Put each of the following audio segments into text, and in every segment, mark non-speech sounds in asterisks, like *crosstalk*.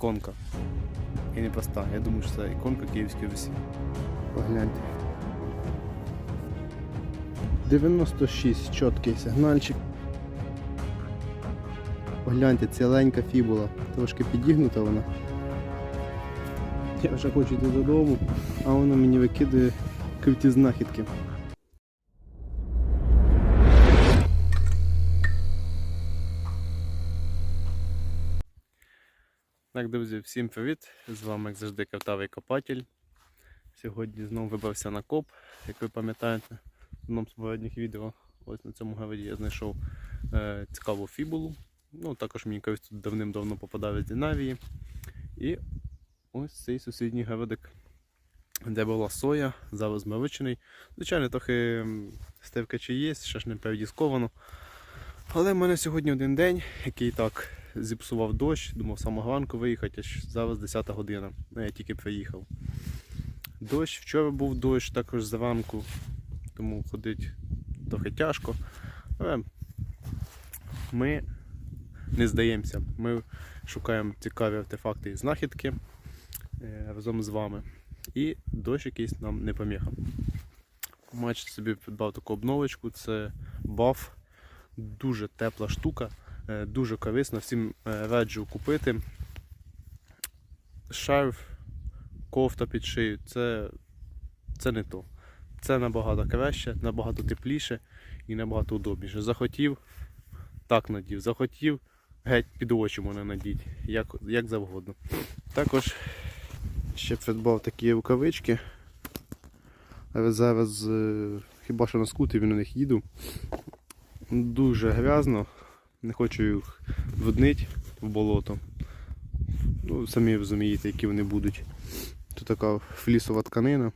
іконка. І не проста. Я думаю, що це іконка Київської Русі. Погляньте. 96 чіткий сигнальчик. Погляньте, ціленька фібула. Трошки підігнута вона. Я вже хочу йти додому, а воно мені викидає круті знахідки. Друзі, всім привіт! З вами, як завжди, картавий копатель. Сьогодні знову вибрався на коп, як ви пам'ятаєте, в одному з попередніх відео. Ось на цьому гаваді я знайшов е, цікаву фібулу. Ну, також мені колись тут давним-давно попадав з Динавії. І ось цей сусідній гавадик, де була соя, зараз вивчений. Звичайно, трохи м, стевкачі є, ще ж не передісковано. Але в мене сьогодні один день, який так зіпсував дощ, думав ранку виїхати, аж зараз 10 година. Ну, я тільки приїхав. Дощ, вчора був дощ також зранку, тому ходить трохи тяжко. Але ми не здаємося. Ми шукаємо цікаві артефакти і знахідки е, разом з вами. І дощ якийсь нам не поміха. Бачите, собі придбав таку обновочку, це баф. Дуже тепла штука, дуже корисна, всім е, раджу купити. Шарф, кофта під шию це, це не то. Це набагато краще, набагато тепліше і набагато удобніше. Захотів, так надів. Захотів, геть під очі можна надіть, як, як завгодно. Також ще придбав такі рукавички. Але зараз е, хіба що на скутері на них їду. Дуже грязно, не хочу їх воднити в болото. Ну, самі розумієте, які вони будуть. Тут така флісова тканина.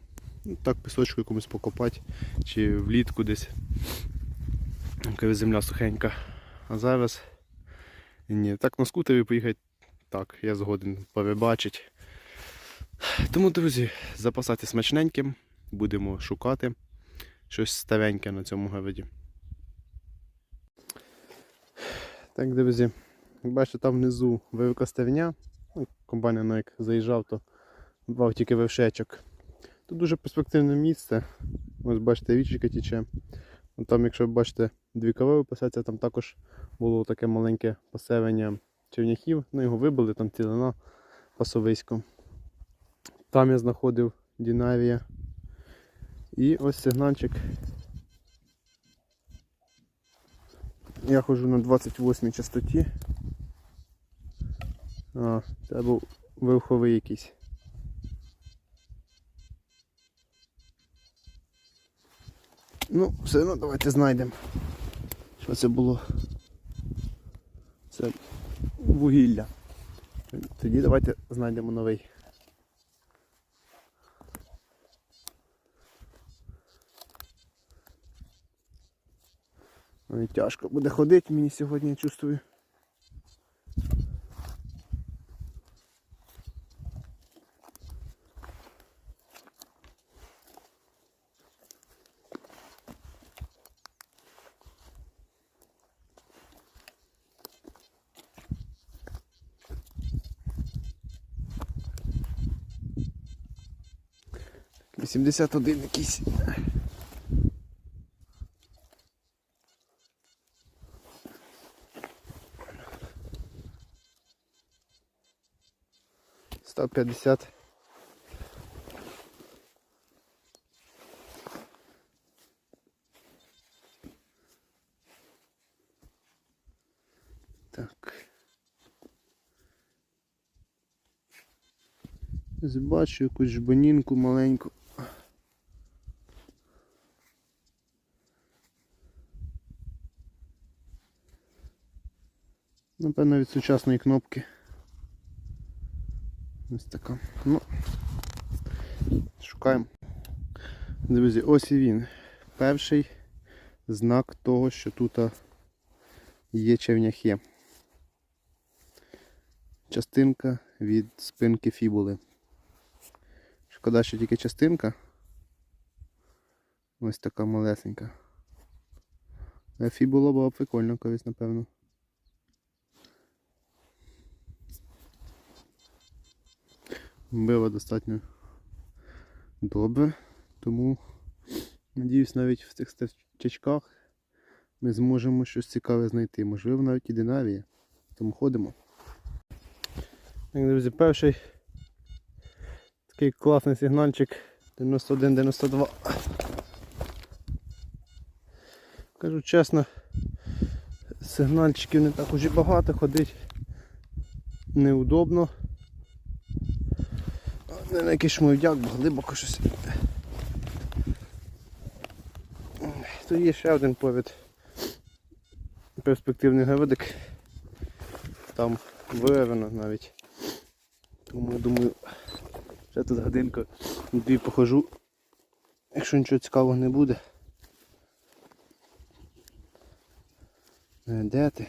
Так пісочку якомусь покопати чи влітку десь. Коли земля сухенька. А зараз ні, так на скутері поїхати, так, я згоден перебачить. Тому, друзі, запасати смачненьким, будемо шукати щось стареньке на цьому городі. Так, друзі, як бачите, там внизу велика стерня. Комбайн ну, як заїжджав, то брав тільки вершечок. Тут дуже перспективне місце. Ось бачите, річка тіче. Там, якщо бачите, дві корови пасеться, там також було таке маленьке поселення черняхів. Ну, його вибили, там цілина пасовисько. Там я знаходив Дінарія. І ось сигнальчик. Я ходжу на 28 частоті. А, це був верховий якийсь. Ну, все одно давайте знайдемо. Що це було? Це вугілля. Тоді давайте знайдемо новий. Ой, тяжко буде ходити мені сьогодні, я чувствую. Вісімдесят один якийсь. Сто п'ятдесят. Так. Ось Бачу якусь жбанінку маленьку. Напевно від сучасної кнопки. Ось така. Ну, шукаємо. Друзі, ось і він. Перший знак того, що тут є черняхи. Частинка від спинки фібули. Шкода, що тільки частинка. Ось така малесенька. Фібула була прикольна колись, напевно. Била достатньо добре, тому надіюсь навіть в цих стачках ми зможемо щось цікаве знайти. Можливо, навіть і динарія. Тому ходимо. Так, друзі, перший такий класний сигнальчик 91-92. Кажу чесно, сигнальчиків не так уже багато, ходить неудобно. Не на якийсь шмовдяк, бо глибоко щось. Тут є ще один повід. Перспективний гавидик. Там виявлено навіть. Тому я думаю, ще тут годинку дві похожу. Якщо нічого цікавого не буде. Де ти?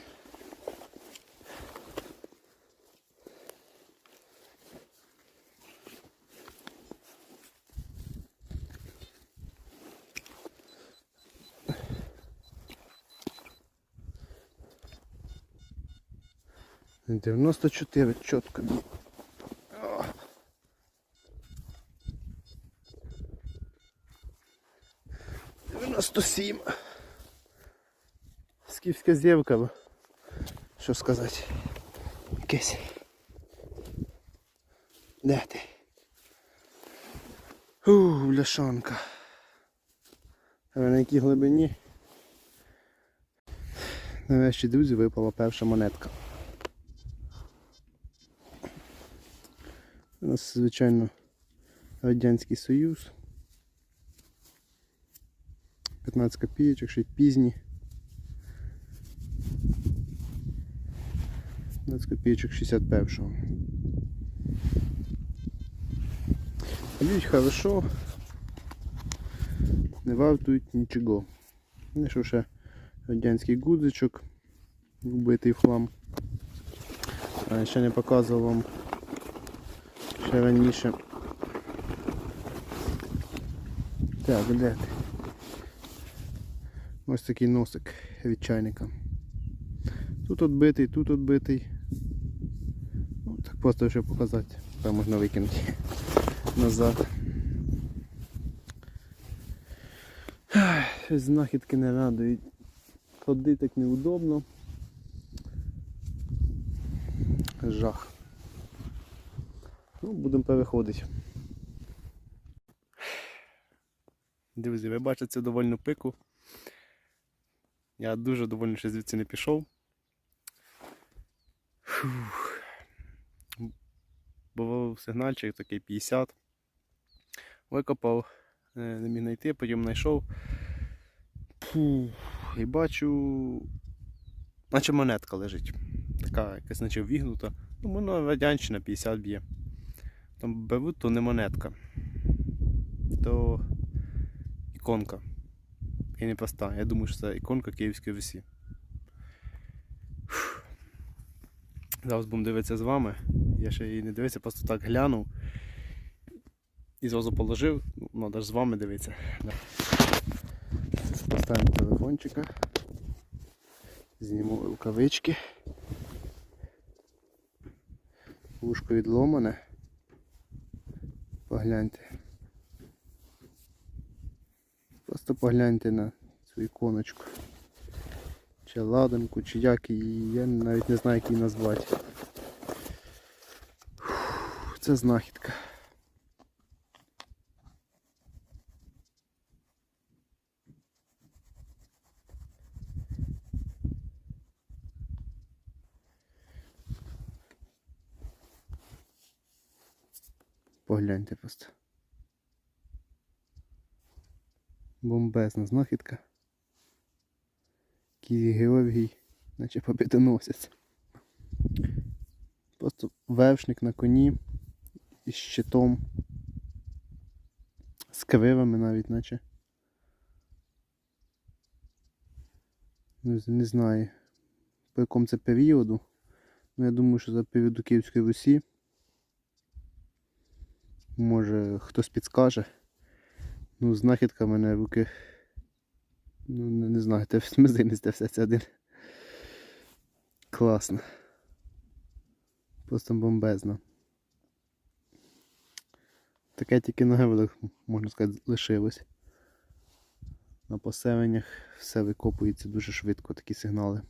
Дев'яносто чотири чітко. О. Дев'яносто сім. Скіфська зєвка. Що сказати? Якесь. Де ти? Ух, бляшанка. На якій глибині? Нарешті, друзі, випала перша монетка. Нас, звичайно, Радянський Союз. 15 копійочок, ще й пізні. 15 копійочок 61-го. Б'ють хорошо. Не вартують нічого. Знайшов ще радянський гудзичок, вбитий в хлам. А, ще не показував вам ще раніше. Так, де ти? Ось такий носик від чайника. Тут отбитий, тут отбитий. Ну, так просто щоб показати. Там можна викинути назад. Знахідки не радують. Ходити так неудобно. Жах. Ну, будемо переходити. Друзі, ви бачите цю довольну пику. Я дуже довольний, що звідси не пішов. Фух. Був сигнальчик такий 50. Викопав, е, не міг знайти, потім знайшов. Фух. І бачу, наче монетка лежить. Така якась наче вігнута. Ну, воно радянщина 50 б'є. Там беру, то не монетка. То іконка. І не проста. Я думаю, що це іконка Київської. Фух. Зараз будемо дивитися з вами. Я ще її не дивився, просто так глянув. І зразу положив. Ну, треба ж з вами дивитися. Поставимо телефончика. Зніму рукавички. Вушко відломане. Погляньте. Просто погляньте на цю іконочку. Чи ладанку, чи як її, я навіть не знаю, як її назвати. Це знахідка. Погляньте просто. Бомбезна знахідка. Який Георгій, наче побідоносець. Просто вершник на коні із щитом. З кривами навіть, наче. Не знаю по якому це періоду. Ну я думаю, що за періоду Київської Русі. Може хтось підскаже. Ну, знахідка в мене руки. Ну, не, знаю, те *laughs* мизинець те все це один. Класно. Просто бомбезно. Таке тільки на гевелах, можна сказати, лишилось. На поселеннях все викопується дуже швидко, такі сигнали.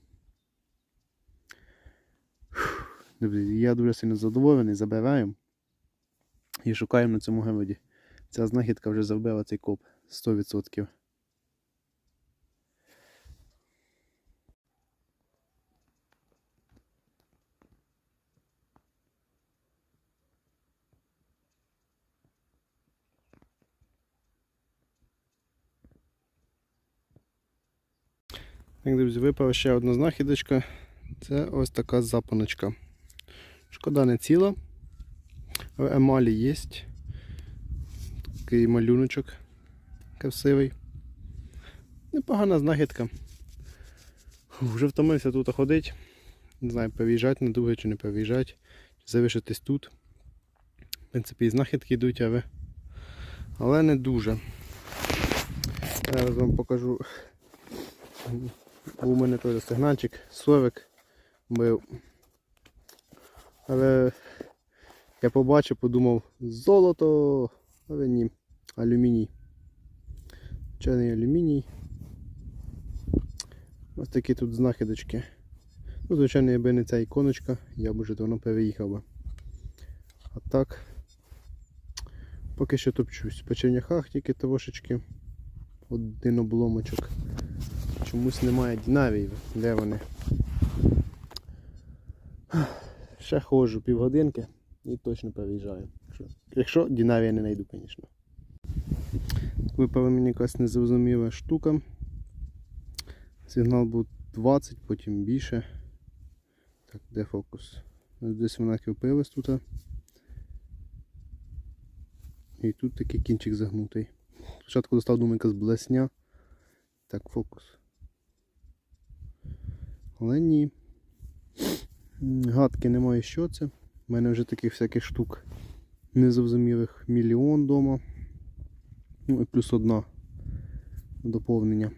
Я дуже сильно задоволений, забираємо і шукаємо на цьому геводі. Ця знахідка вже завбила цей коп 100%. Так, друзі, випала ще одна знахідочка. Це ось така запаночка. Шкода не ціла. Емалі є. Такий малюночок красивий. Непогана знахідка. Вже втомився тут ходити. Не знаю, переїжджати на друге чи не переїжджати. Чи залишитись тут. В принципі, і знахідки йдуть, але, але не дуже. Зараз вам покажу. У мене теж сигнальчик, совик бив. Але я побачив, подумав, золото, але ні, алюміній. Чайний алюміній. Ось такі тут знахідочки. Ну, звичайно, якби не ця іконочка, я б вже давно переїхав би. А так, поки що топчусь. По черняхах тільки трошечки. Один обломочок. Чомусь немає динавіїв. Де вони? Ще ходжу півгодинки і точно переїжджаю. Якщо, якщо динавія не знайду, звісно. Випала мені якась незрозуміла штука. Сигнал був 20, потім більше. Так, де фокус? Десь вона кріпилась тут. І тут такий кінчик загнутий. Спочатку достав думаю, якась блесня. Так, фокус. Але ні. Гадки немає, що це. У мене вже таких всяких штук незрозумілих мільйон вдома. Ну і плюс одна доповнення.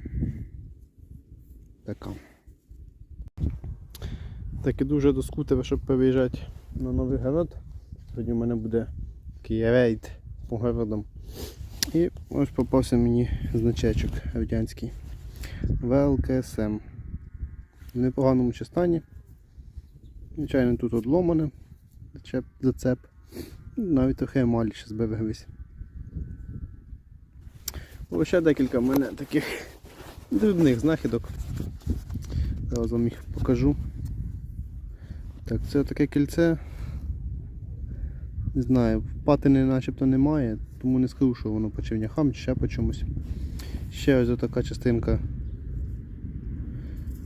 Така. Так іду вже до скутера, щоб переїжджати на новий город. Сьогодні у мене буде такий рейд по городам. І ось попався мені значечок радянський. ВЛКСМ. В непоганому стані. Звичайно, тут одломане зачеп, зацеп. Навіть трохи емалі ще збереглись. Було ще декілька в мене таких дрібних знахідок. Зараз вам їх покажу. Так, це таке кільце. Не знаю, патини начебто немає, тому не скажу, що воно по черняхам чи ще по чомусь. Ще ось така частинка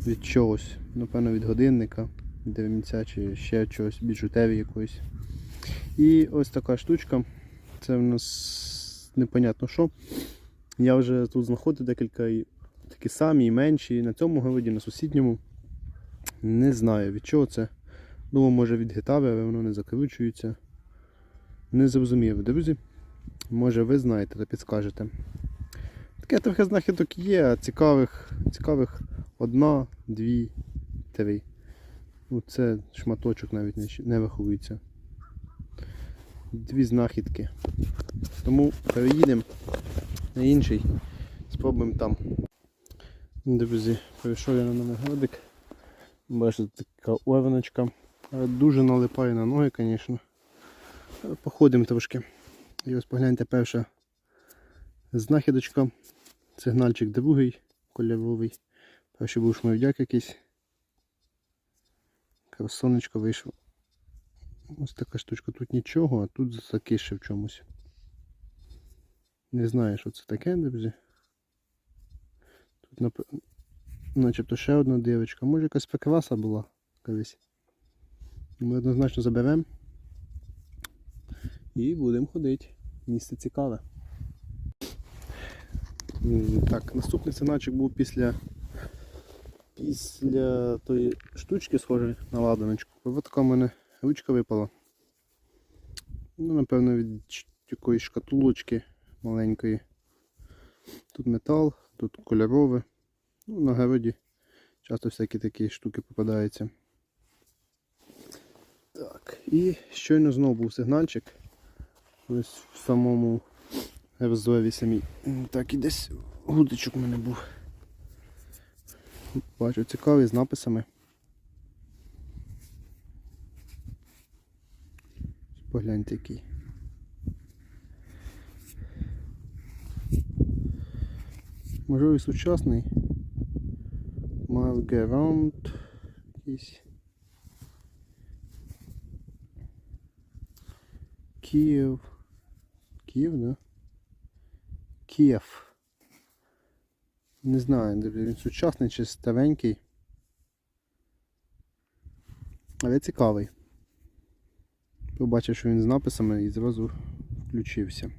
від чогось, напевно від годинника, від ремінця чи ще чогось, біжутерії якоїсь. І ось така штучка. Це в нас непонятно що. Я вже тут знаходив декілька такі самі і менші, і на цьому городі, на сусідньому. Не знаю від чого це. Думаю, може від гітари, але воно не закручується. Не зрозумів, друзі. Може ви знаєте та підскажете. Таке трохи знахідок є, а цікавих, цікавих одна, дві, три. Ну, це шматочок навіть не, не виховується. Дві знахідки. Тому переїдемо на інший. Спробуємо там. Друзі, прийшов я на новий городик. Бачите, така овеночка. Е, Дуже налипає на ноги, звісно. Е, Походимо трошки. І ось погляньте перша знахідочка. Сигнальчик другий, кольоровий. Перший був шмовдяк якийсь. Красонечко вийшло. Ось така штучка. Тут нічого, а тут закише в чомусь. Не знаю, що це таке, друзі. Тут нап... начебто ще одна дівчинка. Може якась прикраса була колись. Ми однозначно заберемо. І будемо ходити. Місце цікаве. Так, наступний сигнальчик був після після тої штучки, схожої на ладаночку. Ось така в мене ручка випала. Ну, напевно, від якоїсь шкатулочки маленької. Тут метал, тут кольорове. Ну, на городі часто всякі такі штуки попадаються. Так, і щойно знову був сигнальчик. ось в самому Евзові самій. Так, і десь гудочок у мене був. Бачу, цікавий з написами. Погляньте який. Можливо, сучасний. Малгераунд якийсь. Київ. Київ, да? Київ. Не знаю, він сучасний чи старенький. Але цікавий. Побачив, що він з написами і зразу включився.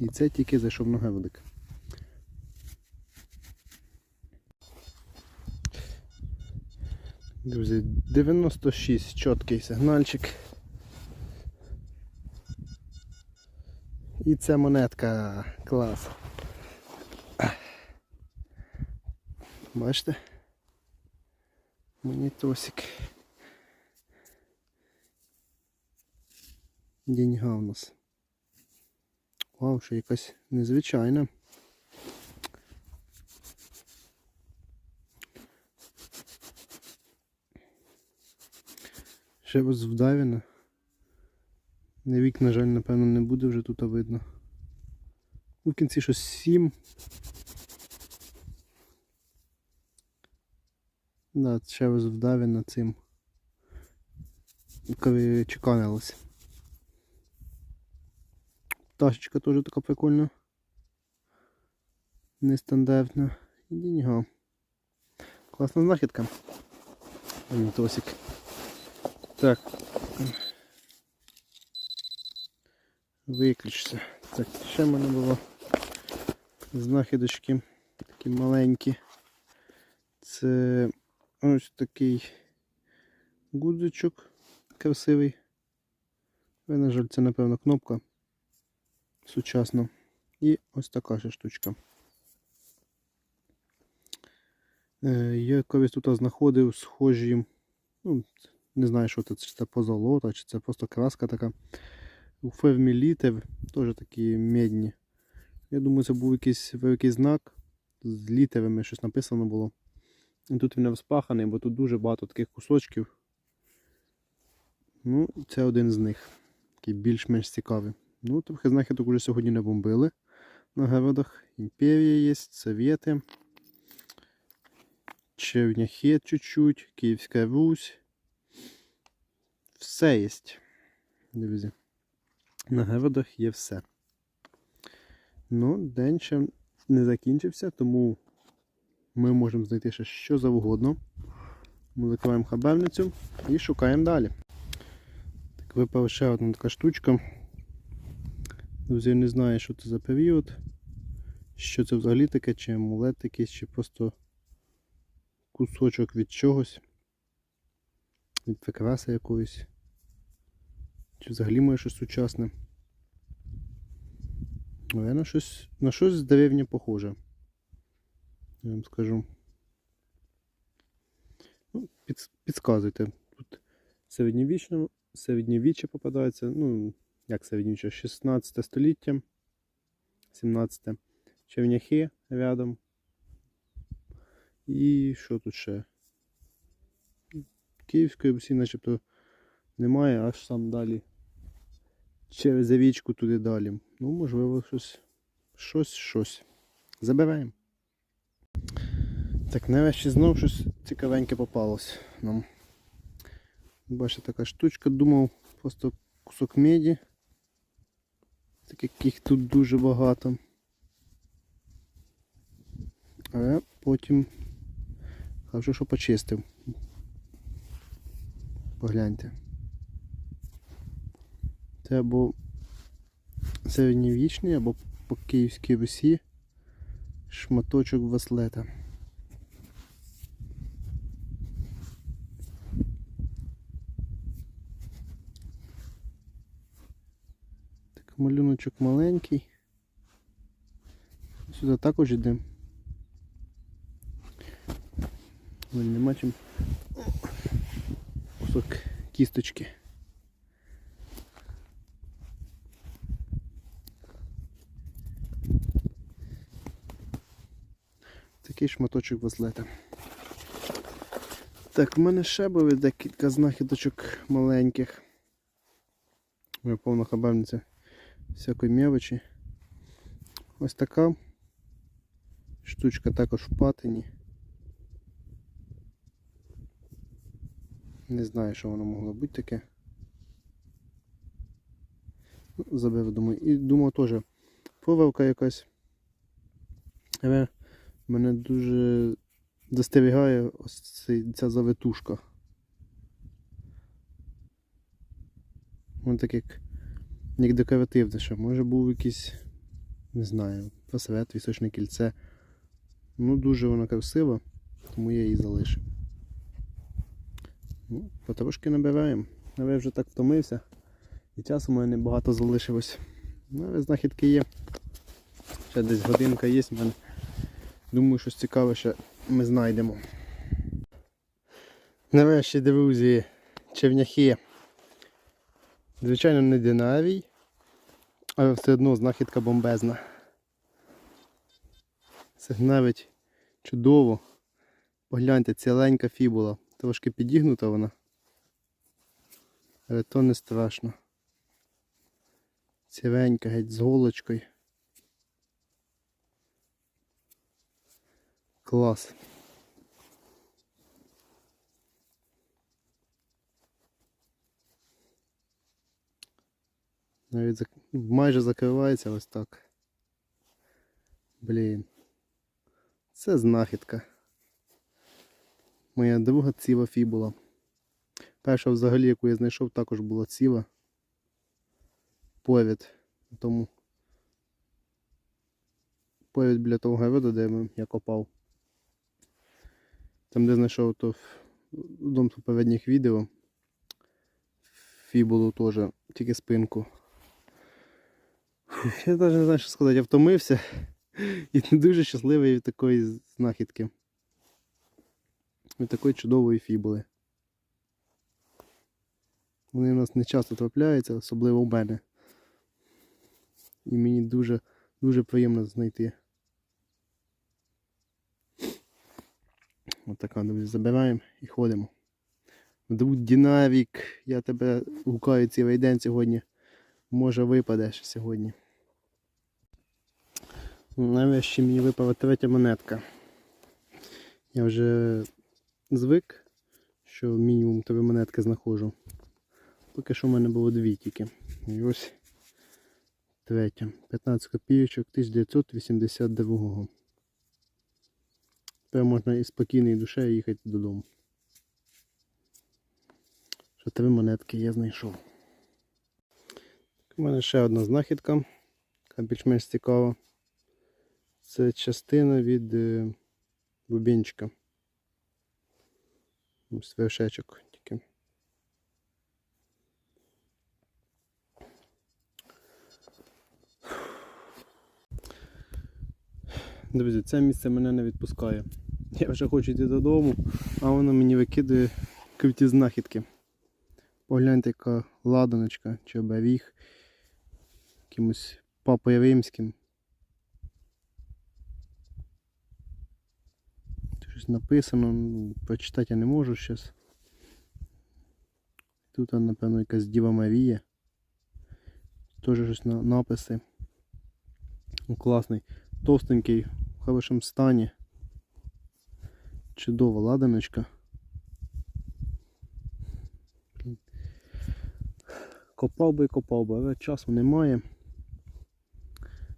І це тільки зайшов на гевелик. Друзі, 96 чіткий сигнальчик. І це монетка. Клас. Бачите? Монітосик. Деньга у нас. Вау, ще якась незвичайна. Ще ось вдавіна. На вік, на жаль, напевно, не буде вже тут видно. Ну, в кінці щось 7. Да, ще ось вдавіна цим. Коли чеканилось. Пташечка теж така прикольна. Нестандартна. І деньга. Класна знахідка. Монітосик. Так. Виключся. Так, ще в мене було знахідочки такі маленькі. Це ось такий гудзичок красивий. Але, на жаль, це напевно кнопка сучасна. І ось така ж штучка. Е, Я колись тут знаходив схожі, ну, не знаю, що це, чи це позолота, чи це просто краска така. У фермі теж такі медні. Я думаю, це був якийсь великий знак. З літерами щось написано було. І тут він не вспаханий, бо тут дуже багато таких кусочків. Ну, це один з них. Такий більш-менш цікавий. Ну, трохи знахідок уже сьогодні не бомбили на городах. Імперія є, Совєти. Черняхет чуть-чуть, Київська Русь. Все є. Друзі. На городах є все. Ну, день ще не закінчився, тому ми можемо знайти ще що завгодно. Ми закриваємо хабарницю і шукаємо далі. Так, випала ще одна така штучка. Друзі, не знаю, що це за період. Що це взагалі таке, чи амулет якийсь, чи просто кусочок від чогось. Від прикраси якоїсь. Чи взагалі може щось сучасне. Але на щось, на щось з деревні похоже. Я вам скажу. Ну, під, підказуйте. Тут середньовічно, середньовіччя попадається. Ну, як середньовіччя, 16 століття, 17 черняхи рядом. І що тут ще? Київської Русі начебто немає, аж сам далі. Через річку туди далі. Ну, можливо, щось. Щось, щось. Забираємо. Так, нарешті знов щось цікавеньке попалось нам. Бачите, така штучка, думав, просто кусок меді. Так яких тут дуже багато. Але потім хорошо, що почистив. Погляньте. Це або середньовічний, або по Київській Русі шматочок васлета. Так, малюночок маленький. Сюди також йде. Але нема чим кусок кісточки. Такий шматочок возлета. Так, в мене ще були декілька знахідочок маленьких. Моя повна хабарниця всякої м'явичі. Ось така штучка також в патині. Не знаю, що воно могло бути таке. Ну, Забив, думаю. І думав теж повелка якась. Але мене дуже застерігає ось ця завитушка. Воно так як, як декоративне ще. Може був якийсь, не знаю, просвет, вісочне кільце. Ну, дуже вона красива, тому я її залишив. Ну, потрошки набираємо. Але я вже так втомився. І часу у мене небагато залишилось. Ну, але знахідки є. Ще десь годинка є в мене. Думаю, щось цікаве ще ми знайдемо. Нарешті, друзі, черняхи. Звичайно, не динарій, але все одно знахідка бомбезна. Сигналить чудово. Погляньте, ціленька фібула. Трошки підігнута вона. Але то не страшно. Ціленька, геть з голочкою. Клас. Навіть зак... майже закривається ось так. Блін. Це знахідка. Моя друга ціла фібула. Перша взагалі, яку я знайшов, також була ціла. Повід. Тому повід біля того городу, де я копав. Там, де знайшов то в одному з попередніх відео. Фібулу теж, тільки спинку. *laughs* Я навіть не знаю, що сказати, я втомився *laughs* і не дуже щасливий від такої знахідки. Від такої чудової фібули. Вони у нас не часто трапляються, особливо в мене. І мені дуже, дуже приємно знайти. Ось така, друзі, забираємо і ходимо. Друг Дінавік, я тебе гукаю цілий день сьогодні. Може випадеш сьогодні. Нарешті мені випала третя монетка. Я вже звик, що мінімум три монетки знаходжу. Поки що в мене було дві тільки. І ось третя. 15 копійочок 1982. Тепер можна із спокійною душею їхати додому. Що три монетки я знайшов. У мене ще одна знахідка, яка більш-менш цікава. Це частина від е, бубінчика. Ось вершечок тільки. Друзі, це місце мене не відпускає. Я вже хочу йти додому, а воно мені викидує круті знахідки. Погляньте, яка ладаночка чи оберіг якимось папою римським. Щось написано, ну, прочитати я не можу зараз. Тут, напевно, якась Діва Марія. Теж щось на написи. Класний. Товстенький, хорошому стані. Чудова ладаночка. Копав би і копав би, але часу немає.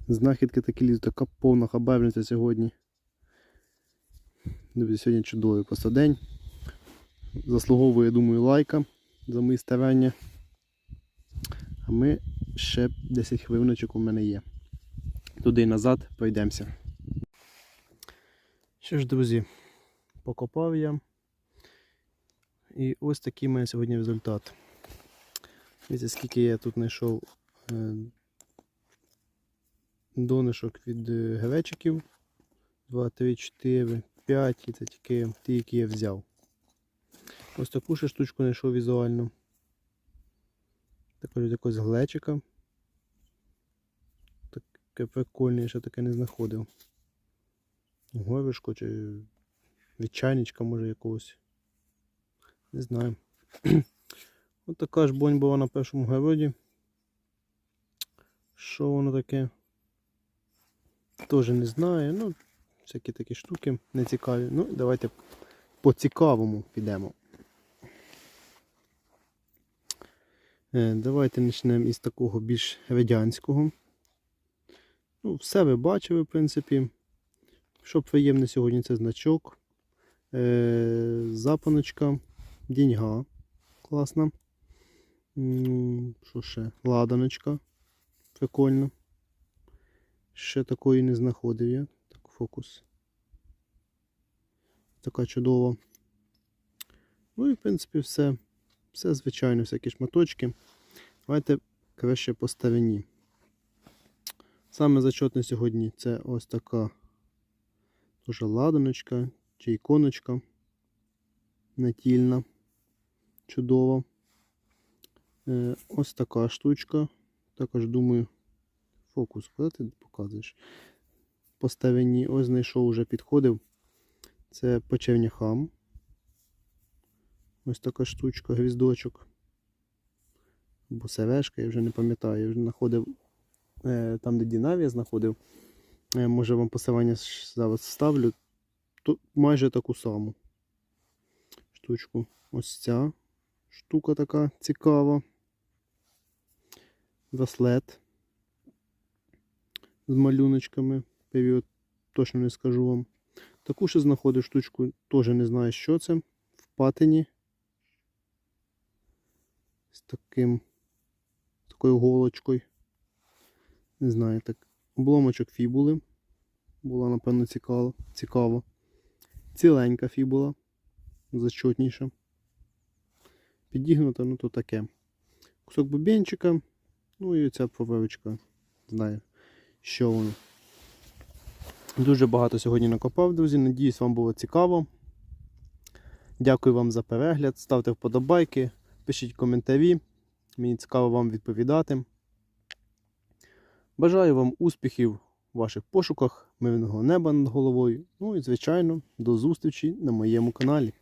Знахідки такі лізуть, така повна хабарниця сьогодні. Друзі, сьогодні чудовий просто день. Заслуговує, думаю, лайка за мої старання. А ми ще 10 хвилиночок у мене є. Туди і назад пройдемося. Що ж, друзі, покопав я. І ось такий мене сьогодні результат. Дивіться, скільки я тут знайшов е, донишок від е, гречиків. 2, 3, 4, 5. І це тільки ті, які я взяв. Ось таку ще штучку знайшов візуально. кажуть, якогось глечика. Таке ще таке не знаходив. Горішко чи від чайничка може якогось. Не знаю. *clears throat* Ось така ж бонь була на першому городі. Що воно таке? Теж не знаю. Ну, всякі такі штуки нецікаві. Ну, давайте по цікавому підемо. Е, Давайте почнемо із такого більш радянського. Ну, все ви бачили, в принципі. Що приємне сьогодні, це значок. Е, запаночка, деньга. Класна. Що ще? Ладаночка. Прикольно. Ще такої не знаходив я. Так, фокус. Така чудова. Ну і в принципі все. Все звичайно, всякі шматочки. Давайте краще по старині. Саме зачетне сьогодні це ось така дуже ладаночка чи іконочка натільна, чудова. Е, ось така штучка. Також думаю, фокус, куди ти показуєш? По старині, ось знайшов, вже підходив. Це почерняхам. Ось така штучка, гвіздочок. Або сережка, я вже не пам'ятаю, я вже знаходив е, там, де Дінавія знаходив. Е, може вам посилання зараз ставлю. Тут майже таку саму штучку. Ось ця штука така цікава. Браслет з малюночками. Період точно не скажу вам. Таку ще знаходив штучку, теж не знаю, що це. В патині. З таким з такою голочкою. Не знаю, так. Обломочок фібули. Була, напевно, цікаво. цікаво. Ціленька фібула. Зачотніша. Підігнута, ну то таке. Кусок бубенчика. Ну і оця поверочка. Знаю, що воно. Дуже багато сьогодні накопав, друзі. Надіюсь, вам було цікаво. Дякую вам за перегляд. Ставте вподобайки, пишіть коментарі. Мені цікаво вам відповідати. Бажаю вам успіхів у ваших пошуках, мирного неба над головою. Ну і, звичайно, до зустрічі на моєму каналі.